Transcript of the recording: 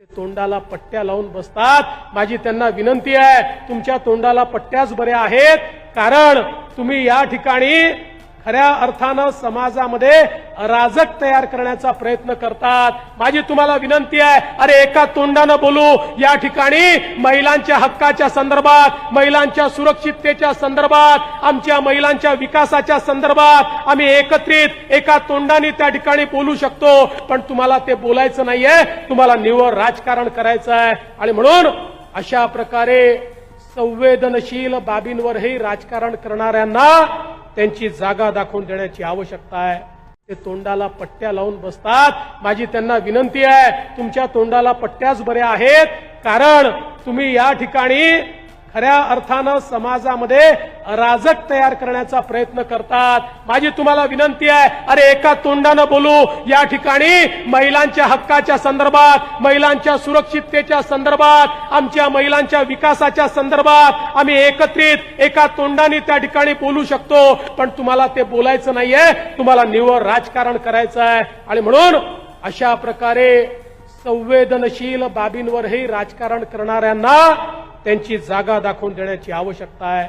ते तोंडाला पट्ट्या लावून बसतात. माझी त्यांना विनंती आहे तुमच्या तोंडाला पट्ट्याच बऱ्या आहेत. कारण तुम्ही या ठिकाणी खऱ्या अर्थानं समाजामध्ये अराजक तयार करण्याचा प्रयत्न करतात. माझी तुम्हाला विनंती आहे अरे एका तोंडानं बोलू. या ठिकाणी महिलांच्या हक्काच्या संदर्भात महिलांच्या सुरक्षिततेच्या संदर्भात आमच्या महिलांच्या विकासाच्या संदर्भात आम्ही एकत्रित एका तोंडाने त्या ठिकाणी बोलू शकतो. पण तुम्हाला ते बोलायचं नाहीये. तुम्हाला निव्वळ राजकारण करायचं आहे. आणि म्हणून अशा प्रकारे संवेदनशील बाबींवरही राजकारण करणाऱ्यांना त्यांची जागा दाखवून देण्याची आवश्यकता आहे. ते तोंडाला पट्ट्या लावून बसतात. माझी त्यांना विनंती आहे तुमच्या तोंडाला पट्ट्याच बऱ्या आहेत. कारण तुम्ही या ठिकाणी खऱ्या अर्थानं समाजामध्ये अराजक तयार करण्याचा प्रयत्न करतात. माझी तुम्हाला विनंती आहे अरे एका तोंडानं बोलू. या ठिकाणी महिलांच्या हक्काच्या संदर्भात महिलांच्या सुरक्षिततेच्या संदर्भात आमच्या महिलांच्या विकासाच्या संदर्भात आम्ही एकत्रित एका तोंडाने त्या ठिकाणी बोलू शकतो. पण तुम्हाला ते बोलायचं नाहीये. तुम्हाला निव्वळ राजकारण करायचं आहे. आणि म्हणून अशा प्रकारे संवेदनशील बाबींवरही राजकारण करणाऱ्यांना त्यांची जागा दाखवून देण्याची आवश्यकता आहे.